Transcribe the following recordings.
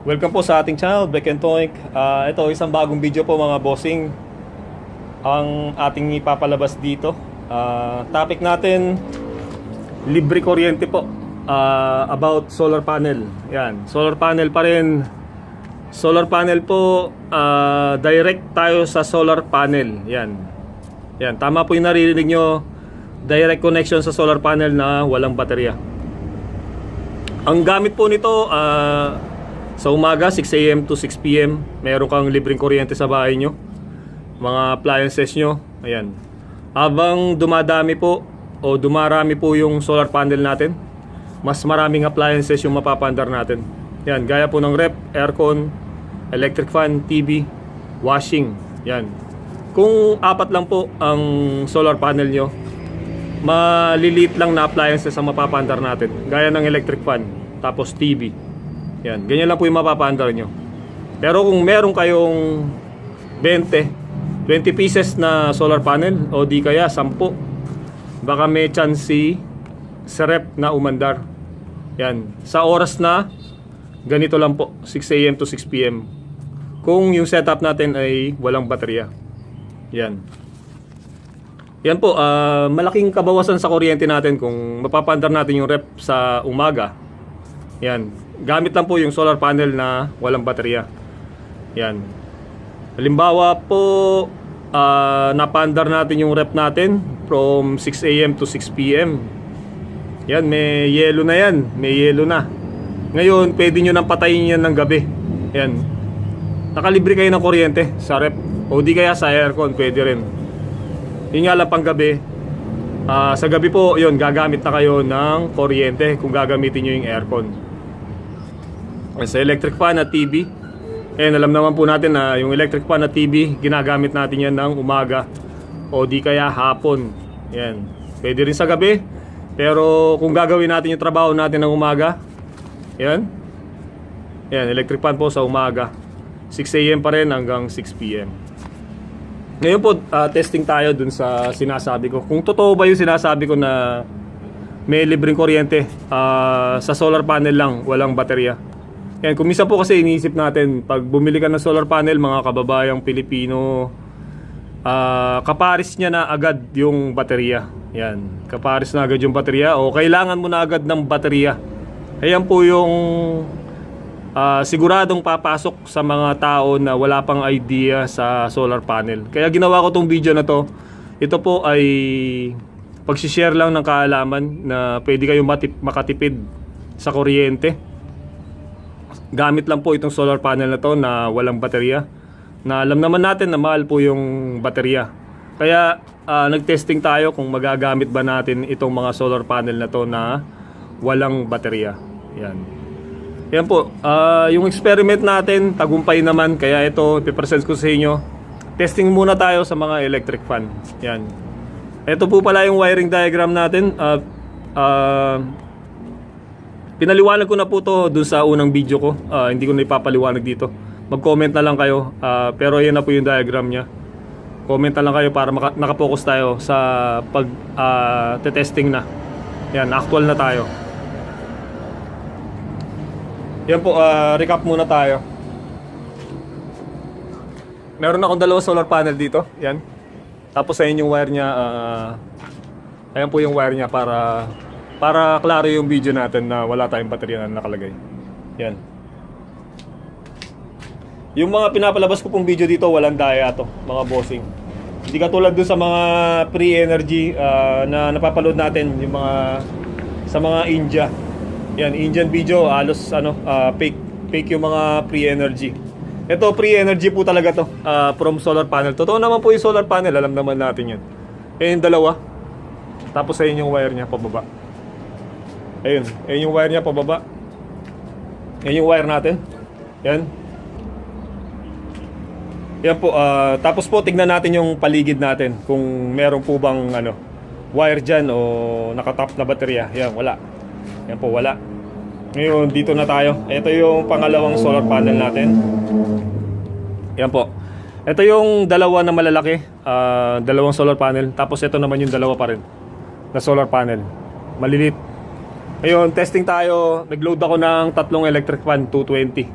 Welcome po sa ating channel, Beck and Toink. Ah, ito, isang bagong video po mga bossing. Ang ating ipapalabas dito. Ah, topic natin, libre kuryente po. Ah, about solar panel. Yan, solar panel pa rin. Solar panel po, ah, direct tayo sa solar panel. Yan. Yan, tama po yung naririnig nyo. Direct connection sa solar panel na walang baterya. Ang gamit po nito, ah, sa umaga, 6 a.m. to 6 p.m. Meron kang libreng kuryente sa bahay nyo. Mga appliances nyo. Ayan. Habang dumadami po o dumarami po yung solar panel natin, mas maraming appliances yung mapapandar natin. Yan, gaya po ng rep, aircon, electric fan, TV, washing. Yan. Kung apat lang po ang solar panel nyo, maliliit lang na appliances ang mapapandar natin. Gaya ng electric fan, tapos TV. Yan, ganyan lang po yung mapapaandar nyo. Pero kung meron kayong 20, 20 pieces na solar panel o di kaya 10, baka may chance si sa rep na umandar. Yan, sa oras na ganito lang po, 6 a.m. to 6 p.m. Kung yung setup natin ay walang baterya. Yan. Yan po, ah, malaking kabawasan sa kuryente natin kung mapapandar natin yung rep sa umaga. Yan. Gamit lang po yung solar panel na walang baterya. Yan. Halimbawa po, ah, napandar natin yung rep natin from 6 a.m. to 6 p.m. Yan, may yelo na yan. May yelo na. Ngayon, pwede nyo nang patayin yan ng gabi. Yan. Nakalibre kayo ng kuryente sa rep. O di kaya sa aircon, pwede rin. Yun nga lang pang gabi. Ah, sa gabi po, yun, gagamit na kayo ng kuryente kung gagamitin nyo yung aircon. Sa electric fan at TV, eh, alam naman po natin na yung electric fan at TV, ginagamit natin yan ng umaga o di kaya hapon. Yan. Pwede rin sa gabi, pero kung gagawin natin yung trabaho natin ng umaga, yan. Yan, electric fan po sa umaga. 6 a.m. pa rin hanggang 6 p.m. Ngayon po, ah, testing tayo dun sa sinasabi ko. Kung totoo ba yung sinasabi ko na may libreng kuryente ah, sa solar panel lang, walang baterya. Yan, kung po kasi iniisip natin, pag bumili ka ng solar panel, mga kababayang Pilipino, ah, kaparis niya na agad yung baterya. Yan, kaparis na agad yung baterya o kailangan mo na agad ng baterya. Ayan po yung ah, siguradong papasok sa mga tao na wala pang idea sa solar panel. Kaya ginawa ko tong video na to. Ito po ay pagsishare lang ng kaalaman na pwede kayong matip, makatipid sa kuryente. Gamit lang po itong solar panel na to na walang baterya. Na alam naman natin na mahal po yung baterya. Kaya ah, nag-testing tayo kung magagamit ba natin itong mga solar panel na to na walang baterya. Yan. Yan po, ah, yung experiment natin, tagumpay naman, kaya ito, ipipresent ko sa inyo. Testing muna tayo sa mga electric fan. Yan. Ito po pala yung wiring diagram natin. Ah, ah, pinaliwanag ko na po to dun sa unang video ko. Ah, hindi ko na ipapaliwanag dito. Mag-comment na lang kayo. Ah, pero yan na po yung diagram niya. Comment na lang kayo para maka- nakapokus tayo sa pag ah, testing na. Yan, actual na tayo. Yan po, ah, recap muna tayo. Meron akong dalawang solar panel dito. Yan. Tapos sa yung wire niya, ah, ayan po yung wire niya para para klaro yung video natin na wala tayong baterya na nakalagay. Yan. Yung mga pinapalabas ko pong video dito, walang daya to, mga bossing. Hindi katulad dun sa mga pre-energy ah, na napapaload natin, yung mga sa mga India. Yan, Indian video, halos ano, ah, fake fake yung mga pre-energy. Ito, pre-energy po talaga to, ah, from solar panel. Totoo naman po yung solar panel, alam naman natin yan. Eh, yung dalawa. Tapos ayun yung wire niya pababa. Ayun, ayun yung wire niya pababa. Ayun yung wire natin. Yan. Yan po, ah, tapos po tignan natin yung paligid natin kung meron po bang ano, wire dyan o nakatap na baterya. Yan, wala. Yan po, wala. Ngayon, dito na tayo. Ito yung pangalawang solar panel natin. Yan po. Ito yung dalawa na malalaki, ah, dalawang solar panel. Tapos ito naman yung dalawa pa rin na solar panel. Malilit. Ngayon, testing tayo. Nag-load ako ng tatlong electric fan, 220.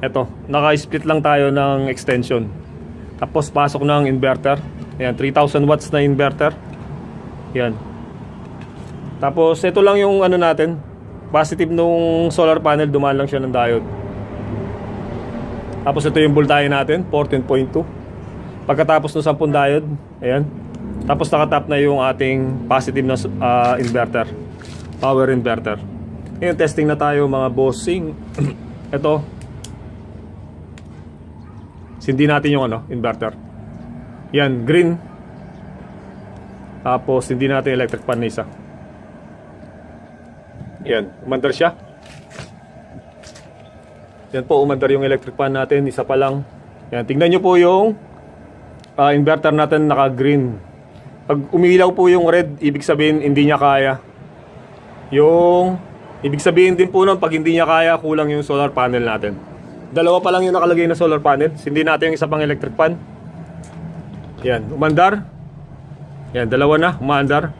Ito, naka-split lang tayo ng extension. Tapos pasok ng inverter. Ayan, 3000 watts na inverter. Yan. Tapos ito lang yung ano natin. Positive nung solar panel, dumaan lang siya ng diode. Tapos ito yung voltahe natin, 14.2. Pagkatapos ng 10 diode, ayan. Tapos nakatap na yung ating positive na ah, inverter. Power inverter. Ngayon, testing na tayo mga bossing. ito. Sindi natin yung ano, inverter. Yan, green. Tapos hindi natin electric fan na isa. Yan, umandar siya. Yan po, umandar yung electric fan natin. Isa pa lang. Yan, tingnan nyo po yung ah, inverter natin naka-green. Pag umilaw po yung red, ibig sabihin hindi niya kaya. Yung ibig sabihin din po nun, pag hindi niya kaya, kulang yung solar panel natin. Dalawa pa lang yung nakalagay na solar panel. Hindi natin yung isa pang electric fan. Yan, umandar. Yan, dalawa na, umandar.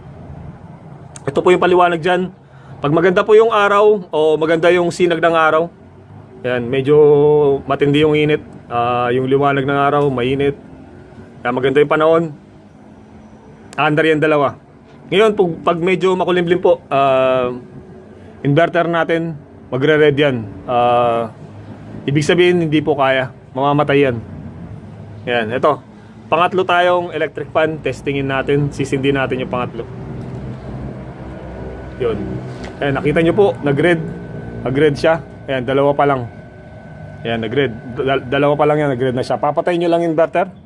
Ito po yung paliwanag dyan. Pag maganda po yung araw o maganda yung sinag ng araw, yan, medyo matindi yung init. Ah, yung liwanag ng araw, mainit. Kaya maganda yung panahon. Under yan dalawa. Ngayon, pag, pag medyo makulimlim po, ah, inverter natin, magre-red yan. Ah, ibig sabihin, hindi po kaya. Mamamatay yan. Yan, ito. Pangatlo tayong electric fan, testingin natin, sisindi natin yung pangatlo. Yun. Ayan, nakita nyo po, nag-red. Nag-red siya. Ayan, dalawa pa lang. Ayan, nag-red. Dal- dalawa pa lang yan, nag-red na siya. Papatayin nyo lang yung inverter.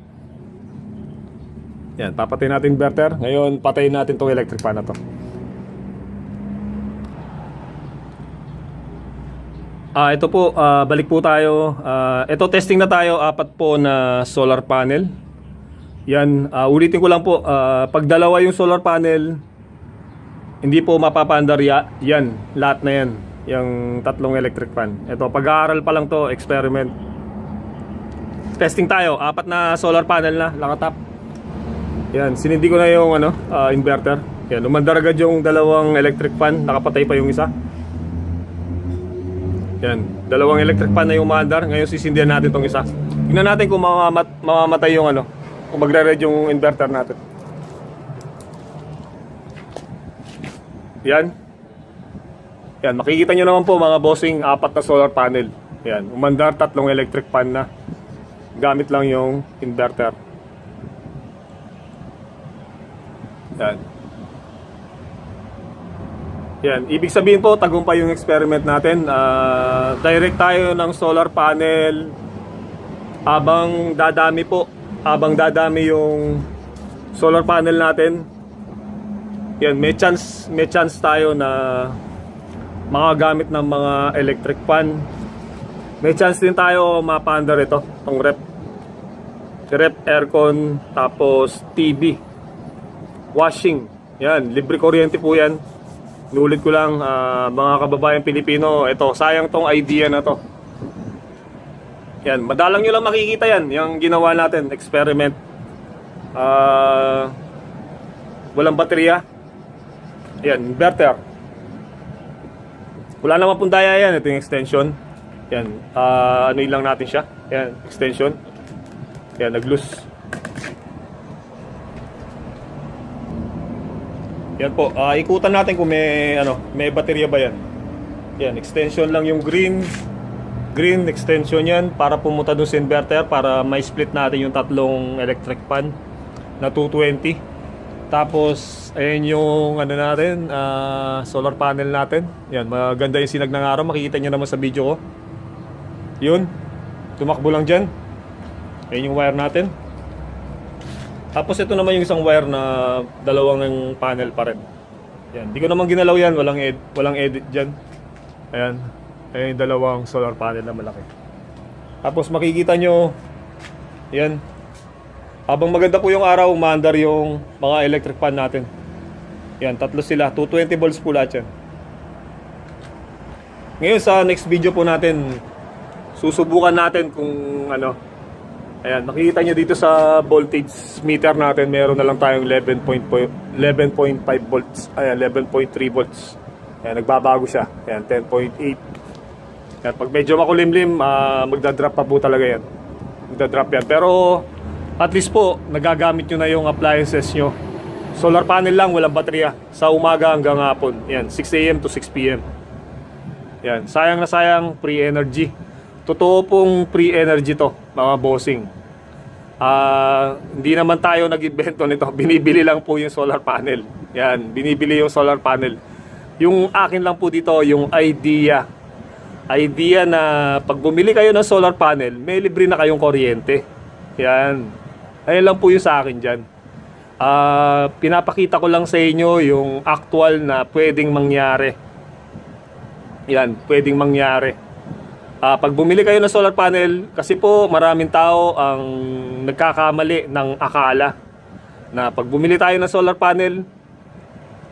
Yan, papatayin natin inverter. Ngayon, patayin natin tong electric fan na to. Ah, ito po, ah, balik po tayo. Ah, ito testing na tayo, apat po na solar panel. Yan, ah, ulitin ko lang po, ah, pag dalawa yung solar panel, hindi po mapapandar ya, yan, lahat na yan, yung tatlong electric fan. Ito, pag-aaral pa lang to, experiment. Testing tayo, apat na solar panel na, nakatap. Yan, sinindi ko na yung ano, ah, inverter. Yan, umandar agad yung dalawang electric fan, nakapatay pa yung isa. Yan, dalawang electric fan na yung umandar. Ngayon sisindihan natin tong isa. Tingnan natin kung mamamat, mamamatay yung ano, kung magre-red yung inverter natin. Yan. Yan, makikita nyo naman po mga bossing, apat na solar panel. Yan, umandar tatlong electric fan na. Gamit lang yung inverter. Yan. Yan, ibig sabihin po, tagumpay yung experiment natin. Ah, direct tayo ng solar panel habang dadami po, habang dadami yung solar panel natin. Yan, may chance, may chance tayo na makagamit ng mga electric fan. May chance din tayo mapandar ito, tong rep. Rep, aircon, tapos TV. Washing. Yan, libre kuryente po yan. Nulit ko lang, ah, mga kababayan Pilipino, ito, sayang tong idea na to. Yan, madalang nyo lang makikita yan, yung ginawa natin, experiment. Ah, walang baterya. Yan, inverter. Wala naman pong daya yan, ito yung extension. Yan, ah, ano lang natin siya. Yan, extension. Yan, nag-loose. Yan po, ah, ikutan natin kung may ano, may baterya ba yan. Yan, extension lang yung green. Green extension yan para pumunta doon sa inverter para may split natin yung tatlong electric fan na 220. Tapos, ayan yung ano natin, ah, solar panel natin. Yan, maganda yung sinag ng araw. Makikita nyo naman sa video ko. Yun, tumakbo lang dyan. Ayan yung wire natin. Tapos ito naman yung isang wire na dalawang panel pa rin. Yan, di ko naman ginalaw yan, walang ed walang edit diyan. Ayan. Ayan yung dalawang solar panel na malaki. Tapos makikita nyo, yan. Habang maganda po yung araw, umaandar yung mga electric fan natin. Yan, tatlo sila. 220 volts po lahat yan. Ngayon sa next video po natin, susubukan natin kung ano, Ayan, makikita nyo dito sa voltage meter natin, meron na lang tayong 11.5 11.5 volts. Ayan, 11.3 volts. Ayan, nagbabago siya. Ayan, 10.8. Yan, pag medyo makulimlim, ah, magdadrop pa po talaga yan. Magdadrop yan. Pero at least po, nagagamit nyo na yung appliances nyo. Solar panel lang, walang baterya. Sa umaga hanggang hapon. Yan, 6 a.m. to 6 p.m. Yan, sayang na sayang, free energy. Totoo pong free energy to, mga bossing. Ah, hindi naman tayo nag-invento nito. Binibili lang po yung solar panel. Yan, binibili yung solar panel. Yung akin lang po dito, yung idea. Idea na pag bumili kayo ng solar panel, may libre na kayong kuryente. Yan. Ayun lang po yung sa akin dyan. Ah, pinapakita ko lang sa inyo yung actual na pwedeng mangyari. Yan, pwedeng mangyari. Ah, pag bumili kayo ng solar panel, kasi po maraming tao ang nagkakamali ng akala na pag bumili tayo ng solar panel,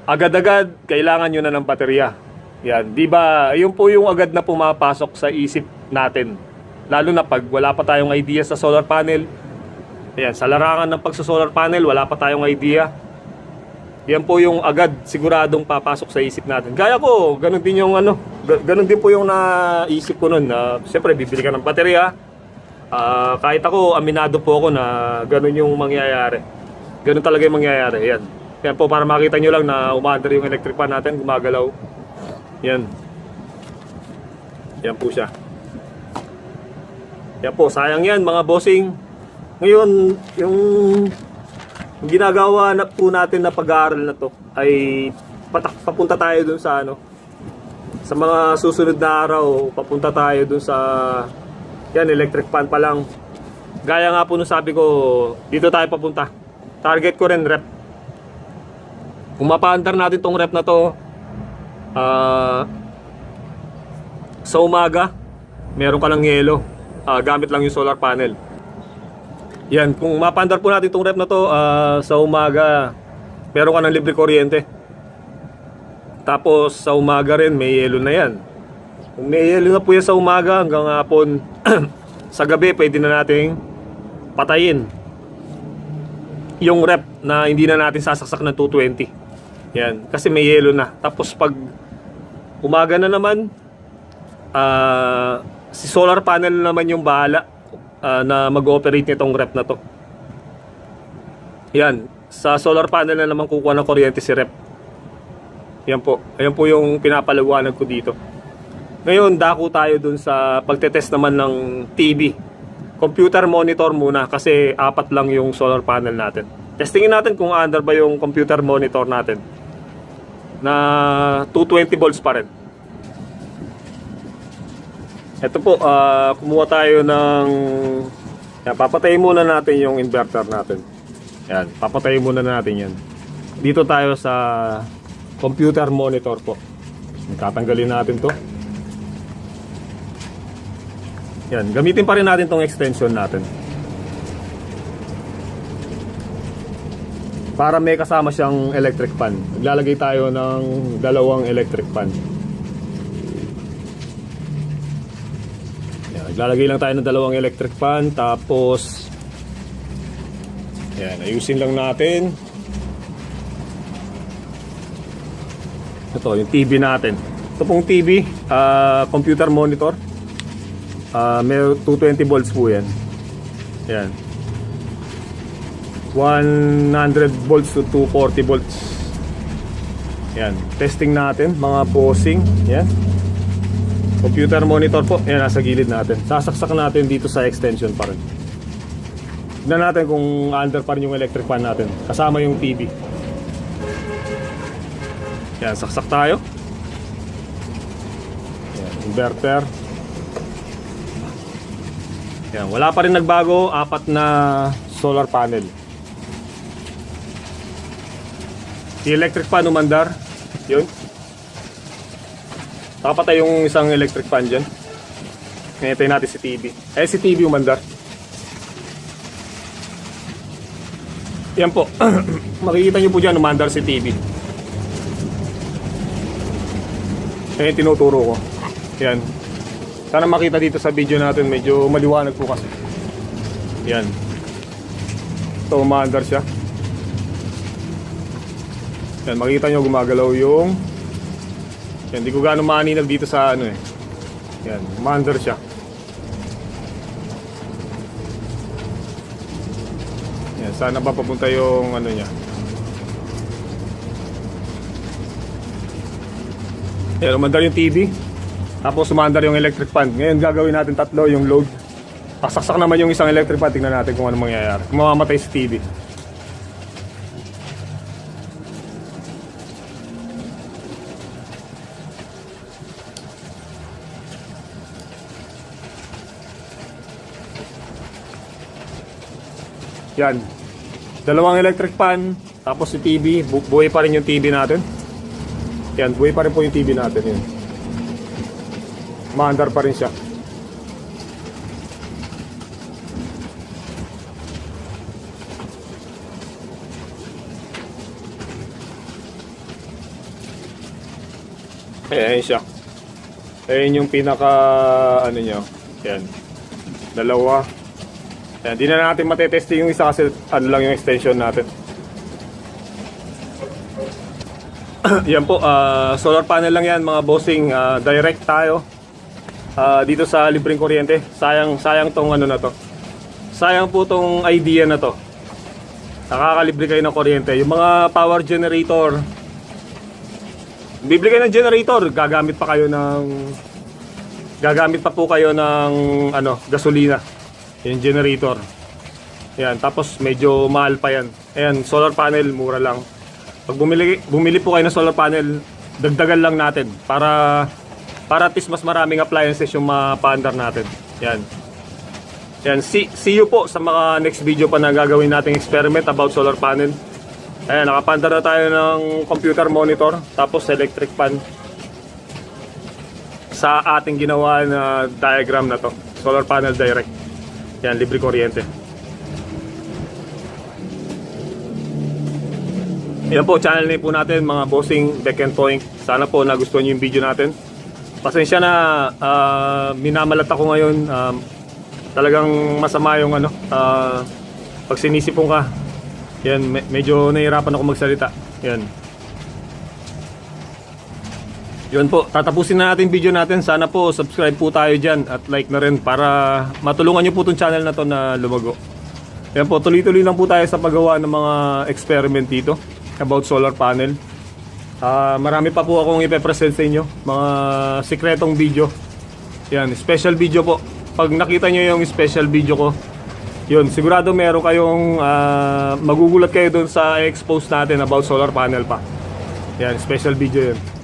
agad-agad kailangan nyo na ng baterya. Yan, di ba? Yun po yung agad na pumapasok sa isip natin. Lalo na pag wala pa tayong idea sa solar panel. Ayan, sa larangan ng pagsa-solar panel, wala pa tayong idea. Yan po yung agad siguradong papasok sa isip natin. Gaya ko, ganun din yung ano, ga- ganun din po yung naisip ko noon na siyempre bibili ka ng baterya. Ah, kahit ako, aminado po ako na ganun yung mangyayari. Ganun talaga yung mangyayari. Yan. Yan po para makita nyo lang na umaandar yung electric fan natin, gumagalaw. Yan. Yan po siya. Yan po, sayang yan mga bossing. Ngayon, yung yung ginagawa na po natin na pag-aaral na to ay patak, papunta tayo dun sa ano sa mga susunod na araw papunta tayo dun sa yan electric fan pa lang. Gaya nga po nung sabi ko dito tayo papunta. Target ko rin rep. Kung mapaandar natin tong rep na to ah sa umaga meron ka lang yelo. Ah, gamit lang yung solar panel yan, kung mapandar po natin itong rep na to ah, sa umaga, meron ka ng libre kuryente. Tapos sa umaga rin may yelo na yan. Kung may yelo na po yan sa umaga hanggang hapon, sa gabi pwede na nating patayin yung rep na hindi na natin sasaksak ng 220. Yan, kasi may yelo na. Tapos pag umaga na naman, ah, si solar panel naman yung bahala ah, na mag-ooperate nitong rep na to. Yan, sa solar panel na naman kukuha ng kuryente si rep. Yan po. Ayan po yung pinapaliwanag ko dito. Ngayon, dako tayo dun sa pagtetest naman ng TV. Computer monitor muna kasi apat lang yung solar panel natin. Testingin natin kung under ba yung computer monitor natin. Na 220 volts pa rin. Ito po, ah, kumuha tayo ng... Yan, papatayin muna natin yung inverter natin. Yan, papatayin muna natin yan. Dito tayo sa computer monitor po. Tatanggalin natin to. Yan, gamitin pa rin natin tong extension natin. Para may kasama siyang electric fan. Naglalagay tayo ng dalawang electric fan. Yan, naglalagay lang tayo ng dalawang electric fan tapos yan, ayusin lang natin. Ito, yung TV natin. Ito pong TV, ah, computer monitor. Ah, may 220 volts po yan. Yan. 100 volts to 240 volts. Yan. Testing natin, mga bossing. Yan. Computer monitor po. Yan, nasa gilid natin. Sasaksak natin dito sa extension pa rin. Tignan natin kung under pa rin yung electric fan natin. Kasama yung TV. Yan, saksak tayo. Yan, inverter. Yan, wala pa rin nagbago. Apat na solar panel. Si electric fan umandar. Yun. Nakapatay yung isang electric fan dyan. Ngayon natin si TV. Eh, si TV umandar. Yan po. Makikita nyo po dyan, umandar si TV. Eh, tinuturo ko. Yan. Sana makita dito sa video natin, medyo maliwanag po kasi. Yan. Ito, umandar siya. Yan, makita nyo gumagalaw yung... Yan, di ko gaano maaninag dito sa ano eh. Yan, umaandar siya. Yan, sana ba papunta yung ano niya. Yan, umandar yung TV. Tapos umandar yung electric fan. Ngayon gagawin natin tatlo yung load. Pasaksak naman yung isang electric fan. Tingnan natin kung ano mangyayari. Kung mamamatay si TV. Yan. Dalawang electric fan, tapos si TV, bu- buhay pa rin yung TV natin. Yan, buhay pa rin po yung TV natin yun. Maandar pa rin siya. Ayan siya. Ayan yung pinaka ano nyo. Yan. Dalawa. Ayan, di na natin matetesting yung isa kasi ano lang yung extension natin. yan po, ah, solar panel lang yan mga bossing. ah, direct tayo ah, dito sa libreng kuryente. Sayang, sayang tong ano na to. Sayang po tong idea na to. Nakakalibre kayo ng kuryente. Yung mga power generator, bibili kayo ng generator, gagamit pa kayo ng gagamit pa po kayo ng ano, gasolina. Yung generator. Yan, tapos medyo mahal pa yan. Ayan, solar panel, mura lang. Pag bumili, bumili po kayo ng solar panel, dagdagan lang natin para para at least mas maraming appliances yung mapaandar natin. Yan. Yan, see, see you po sa mga next video pa na gagawin nating experiment about solar panel. Ayan, nakapandar na tayo ng computer monitor, tapos electric fan sa ating ginawa na diagram na to. Solar panel direct. Yan, libre kuryente. Yan po, channel name po natin mga bossing Beck and Point. Sana po nagustuhan niyo yung video natin. Pasensya na ah, minamalat ako ngayon. Um, talagang masama yung ano, ah, pag sinisipong ka. Yan, me- medyo nahihirapan ako magsalita. Yan. Yun po, tatapusin na natin video natin. Sana po subscribe po tayo dyan at like na rin para matulungan nyo po itong channel na to na lumago. Yan po, tuloy-tuloy lang po tayo sa paggawa ng mga experiment dito about solar panel. Ah, marami pa po akong ipe-present sa inyo, mga sikretong video. Yan, special video po. Pag nakita nyo yung special video ko, yun, sigurado meron kayong ah, magugulat kayo doon sa expose natin about solar panel pa. Yan, special video yun.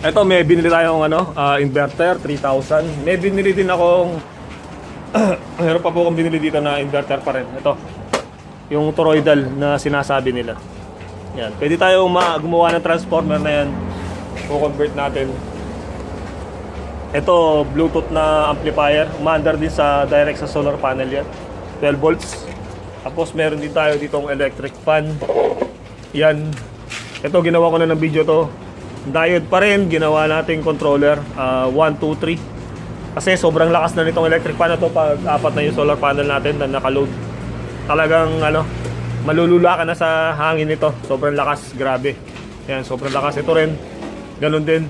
Ito, may binili tayong ano, ah, inverter, 3,000. May binili din akong, meron pa po akong binili dito na inverter pa rin. Ito, yung toroidal na sinasabi nila. Yan, pwede tayong ma- gumawa ng transformer na yan. O-convert natin. Ito, Bluetooth na amplifier. Umaandar din sa direct sa solar panel yan. 12 volts. Tapos meron din tayo ditong electric fan. Yan. Ito, ginawa ko na ng video to. Diode pa rin, ginawa nating controller. 1, 2, 3. Kasi sobrang lakas na nitong electric na to pag apat na yung solar panel natin na nakaload. Talagang ano, malulula ka na sa hangin nito. Sobrang lakas, grabe. Yan, sobrang lakas. Ito rin, ganun din.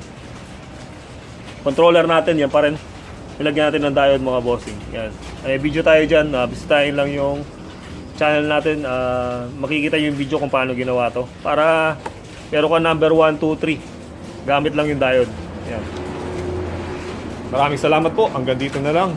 Controller natin, yan pa rin. Ilagyan natin ng diode mga bossing. Yan. Ay, video tayo dyan. Uh, bisitahin lang yung channel natin. ah, makikita yung video kung paano ginawa to. Para meron ka number 1, 2, 3. Gamit lang yung diode. Yan. Maraming salamat po. Hanggang dito na lang.